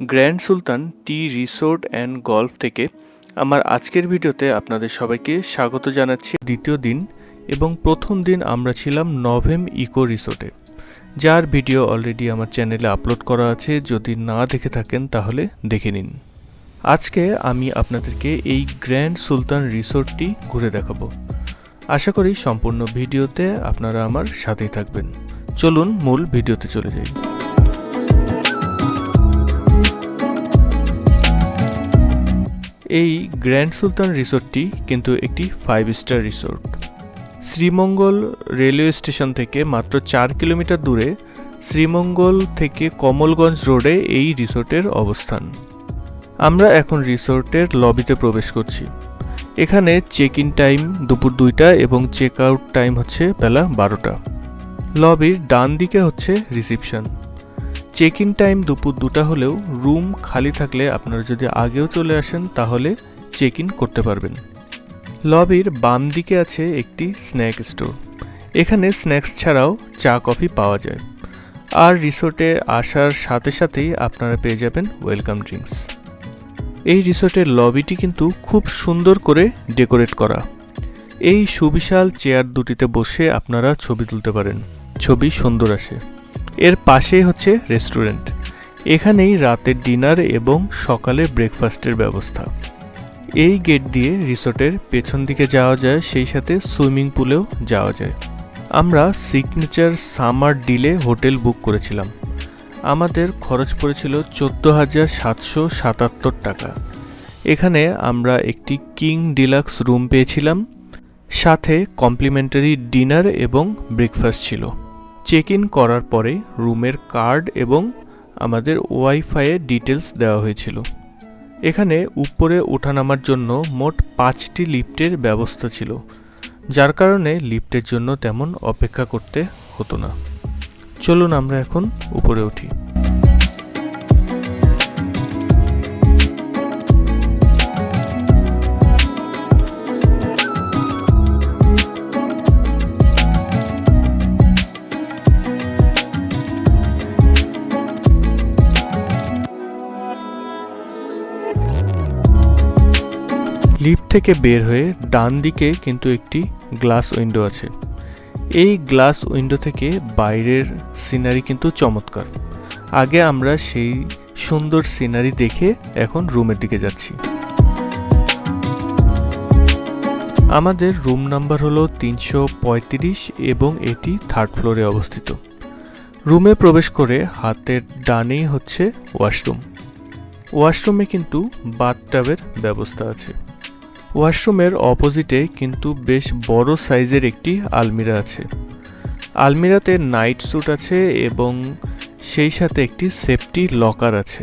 Grand Sultan tea resort and golf থেকে আমার আজকের ভিডিওতে আপনাদের সবাইকে স্বাগত জানাচ্ছি। দ্বিতীয় দিন এবং প্রথম দিন আমরা ছিলাম নভেম ইকো রিসোর্টে, যার ভিডিও অলরেডি আমার চ্যানেলে আপলোড করা আছে। যদি না দেখে থাকেন তাহলে দেখে নিন। আজকে আমি আপনাদেরকে এই গ্র্যান্ড সুলতান রিসোর্টটি ঘুরে দেখাবো। আশা করি সম্পূর্ণ ভিডিওতে আপনারা আমার সাথেই থাকবেন। চলুন মূল ভিডিওতে চলে যাই। এই গ্র্যান্ড সুলতান রিসোর্টটি কিন্তু একটি five star resort. Sreemangal railway station থেকে মাত্র চার কিলোমিটার দূরে শ্রীমঙ্গল থেকে কমলগঞ্জ রোডে এই রিসোর্টের অবস্থান। আমরা এখন রিসোর্টের লবিতে প্রবেশ করছি। এখানে চেক ইন টাইম দুপুর দুইটা এবং চেক আউট টাইম হচ্ছে বেলা বারোটা। লবির ডান দিকে হচ্ছে রিসিপশন চেক ইন টাইম দুপুর দুটা হলেও রুম খালি থাকলে আপনারা যদি আগেও চলে আসেন, তাহলে চেক ইন করতে পারবেন। লবির বাম দিকে আছে একটি স্ন্যাক স্টোর এখানে স্ন্যাক্স ছাড়াও চা, কফি পাওয়া যায়। আর রিসোর্টে আসার সাথে সাথেই আপনারা পেয়ে যাবেন ওয়েলকাম ড্রিঙ্কস এই রিসোর্টের লবিটি কিন্তু খুব সুন্দর করে ডেকোরেট করা। এই সুবিশাল চেয়ার দুটিতে বসে আপনারা ছবি তুলতে পারেন। ছবি সুন্দর আসে। এর পাশেই হচ্ছে রেস্টুরেন্ট এখানেই রাতের ডিনার এবং সকালে ব্রেকফাস্টের ব্যবস্থা। এই গেট দিয়ে রিসোর্টের পেছন দিকে যাওয়া যায়, সেই সাথে সুইমিং পুলেও যাওয়া যায়। আমরা সিগনেচার সামার ডিলে হোটেল বুক করেছিলাম। আমাদের খরচ পড়েছিল চোদ্দ হাজার সাতশো সাতাত্তর টাকা। এখানে আমরা একটি কিং ডিলাক্স রুম পেয়েছিলাম। সাথে কমপ্লিমেন্টারি ডিনার এবং ব্রেকফাস্ট ছিল। চেক ইন করার পরে রুমের কার্ড এবং আমাদের ওয়াইফাইয়ের ডিটেলস দেওয়া হয়েছিল। এখানে উপরে ওঠানামার জন্য মোট পাঁচটি লিফটের ব্যবস্থা ছিল, যার কারণে লিফটের জন্য তেমন অপেক্ষা করতে হতো না। চলুন আমরা এখন উপরে উঠি। লিফট থেকে বের হয়ে ডান দিকে কিন্তু একটি গ্লাস উইন্ডো আছে। এই গ্লাস উইন্ডো থেকে বাইরের সিনারি কিন্তু চমৎকার। আগে আমরা সেই সুন্দর সিনারি দেখে এখন রুমের দিকে যাচ্ছি। আমাদের রুম নাম্বার হলো তিনশো পঁয়ত্রিশ এবং এটি থার্ড ফ্লোরে অবস্থিত। রুমে প্রবেশ করে হাতের ডানেই হচ্ছে ওয়াশরুম। ওয়াশরুমে কিন্তু বাথটাবের ব্যবস্থা আছে। ওয়াশরুমের অপোজিটে কিন্তু বেশ বড় সাইজের একটি আলমিরা আছে। আলমিরাতে নাইট স্যুট আছে এবং সেই সাথে একটি সেফটি লকার আছে।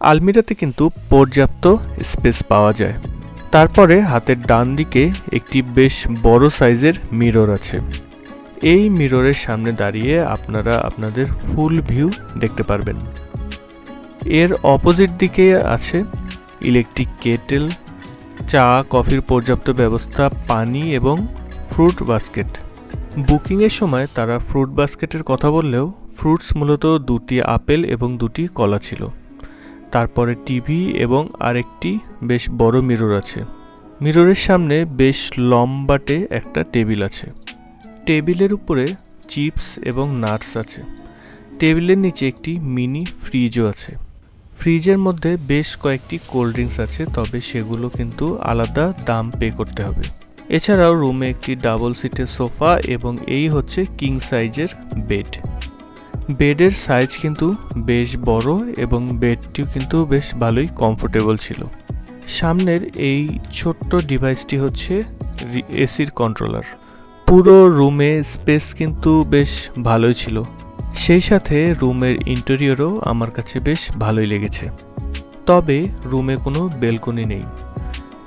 আলমিরাতে কিন্তু পর্যাপ্ত স্পেস পাওয়া যায়। তারপরে হাতের ডান দিকে একটি বেশ বড় সাইজের মিরর আছে। এই মিররের সামনে দাঁড়িয়ে আপনারা আপনাদের ফুল ভিউ দেখতে পারবেন। এর অপোজিট দিকে আছে ইলেকট্রিক কেটেল চা, কফির পর্যাপ্ত ব্যবস্থা, পানি এবং ফ্রুট বাস্কেট। বুকিংয়ের সময় তারা ফ্রুট বাস্কেটের কথা বললেও ফ্রুটস মূলত দুটি আপেল এবং দুটি কলা ছিল। তারপরে টিভি এবং আরেকটি বেশ বড় মিরর আছে। মিররের সামনে বেশ লম্বাটে একটা টেবিল আছে। টেবিলের উপরে চিপস এবং নাটস আছে। টেবিলের নিচে একটি মিনি ফ্রিজও আছে। ফ্রিজের মধ্যে বেশ কয়েকটি কোল্ড ড্রিঙ্কস আছে, তবে সেগুলো কিন্তু আলাদা দাম পে করতে হবে। এছাড়াও রুমে একটি ডাবল সিটের সোফা এবং এই হচ্ছে কিং সাইজের বেড। বেডের সাইজ কিন্তু বেশ বড় এবং বেডটিও কিন্তু বেশ ভালোই কমফোর্টেবল ছিল। সামনের এই ছোট্ট ডিভাইসটি হচ্ছে এসির কন্ট্রোলার। পুরো রুমে স্পেস কিন্তু বেশ ভালোই ছিল। সেই সাথে রুমের ইন্টেরিয়রও আমার কাছে বেশ ভালোই লেগেছে। তবে রুমে কোনো বেলকনি নেই।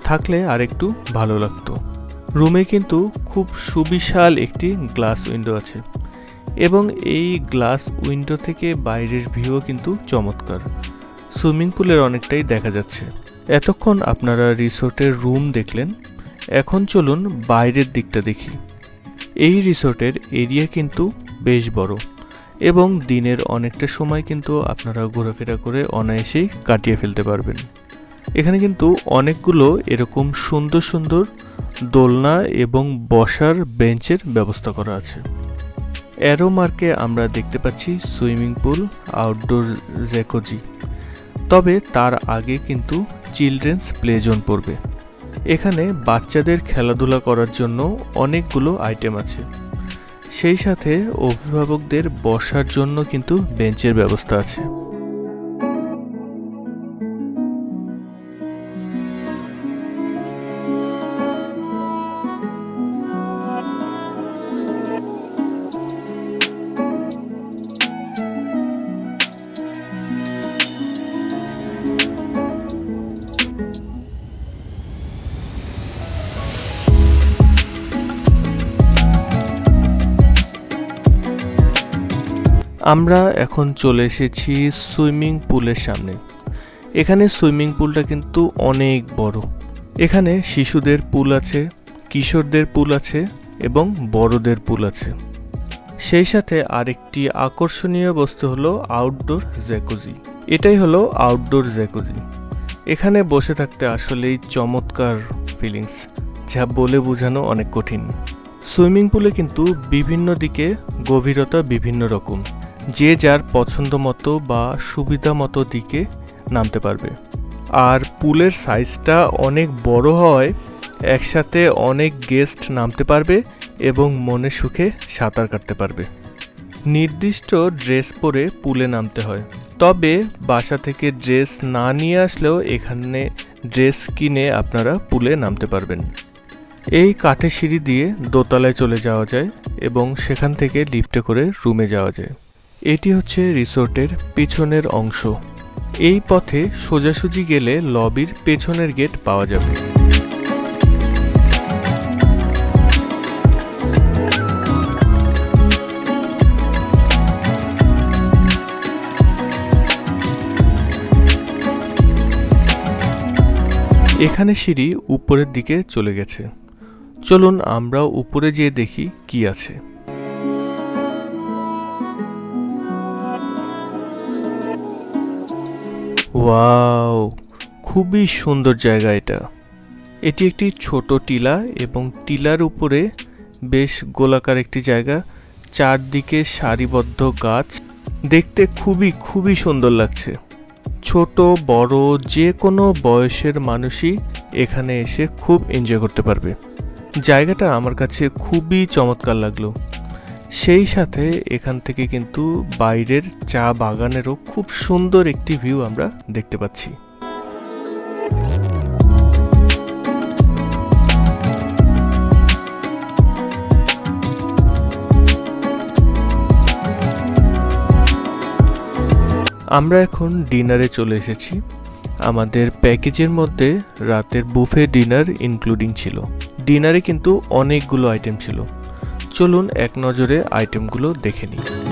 থাকলে আরেকটু ভালো লাগতো। রুমে কিন্তু খুব সুবিশাল একটি গ্লাস উইন্ডো আছে এবং এই গ্লাস উইন্ডো থেকে বাইরের ভিউও কিন্তু চমৎকার। সুইমিং পুলের অনেকটাই দেখা যাচ্ছে। এতক্ষণ আপনারা রিসোর্টের রুম দেখলেন। এখন চলুন বাইরের দিকটা দেখি। এই রিসোর্টের এরিয়া কিন্তু বেশ বড়। এবং দিনের অনেকটা সময় কিন্তু আপনারা ঘোরাফেরা করে অনায়াসেই কাটিয়ে ফেলতে পারবেন। এখানে কিন্তু অনেকগুলো এরকম সুন্দর সুন্দর দোলনা এবং বসার বেঞ্চের ব্যবস্থা করা আছে। অ্যারো মার্কে আমরা দেখতে পাচ্ছি সুইমিং পুল, আউটডোর জ্যাকোজি। তবে তার আগে কিন্তু চিলড্রেন্স প্লে জোন পড়বে। এখানে বাচ্চাদের খেলাধুলা করার জন্য অনেকগুলো আইটেম আছে। সেই সাথে অভিভাবকদের বসার জন্য কিন্তু বেঞ্চের ব্যবস্থা আছে। আমরা এখন চলে এসেছি সুইমিং পুলের সামনে। এখানে সুইমিং পুলটা কিন্তু অনেক বড়। এখানে শিশুদের পুল আছে, কিশোরদের পুল আছে এবং বড়দের পুল আছে। সেই সাথে আরেকটি আকর্ষণীয় বস্তু হলো আউটডোর জ্যাকুজি এটাই হলো আউটডোর জ্যাকুজি এখানে বসে থাকতে আসলেই চমৎকার ফিলিংস যা বলে বোঝানো অনেক কঠিন। সুইমিং পুলে কিন্তু বিভিন্ন দিকে গভীরতা বিভিন্ন রকম। যে যার পছন্দ মতো বা সুবিধা মতো দিকে নামতে পারবে। আর পুলের সাইজটা অনেক বড় হওয়ায় একসাথে অনেক গেস্ট নামতে পারবে এবং মনে সুখে সাঁতার কাটতে পারবে। নির্দিষ্ট ড্রেস পরে পুলে নামতে হয়। তবে বাসা থেকে ড্রেস না নিয়ে আসলেও এখানে ড্রেস কিনে আপনারা পুলে নামতে পারবেন। এই কাঠের সিঁড়ি দিয়ে দোতলায় চলে যাওয়া যায় এবং সেখান থেকে লিফটে করে রুমে যাওয়া যায়। এটি হচ্ছে রিসোর্টের পিছনের অংশ। এই পথে সোজাসুজি গেলে লবির পেছনের গেট পাওয়া যাবে। এখানে সিঁড়ি উপরের দিকে চলে গেছে। চলুন আমরা উপরে যেয়ে দেখি কি আছে। ওয়াও, খুবই সুন্দর জায়গা এটা। এটি একটি ছোট টিলা এবং টিলার উপরে বেশ গোলাকার একটি জায়গা। চারদিকে সারিবদ্ধ গাছ। দেখতে খুবই খুবই সুন্দর লাগছে। ছোট, বড় যে কোনো বয়সের মানুষই এখানে এসে খুব এনজয় করতে পারবে। জায়গাটা আমার কাছে খুবই চমৎকার লাগল। সেই সাথে এখান থেকে কিন্তু বাইরের চা বাগানেরও খুব সুন্দর একটি ভিউ আমরা দেখতে পাচ্ছি। আমরা এখন ডিনারে চলে এসেছি। আমাদের প্যাকেজের মধ্যে রাতের বুফে ডিনার ইনক্লুডিং ছিল। ডিনারে কিন্তু অনেকগুলো আইটেম ছিল। চলুন এক নজরে আইটেমগুলো দেখে নিই।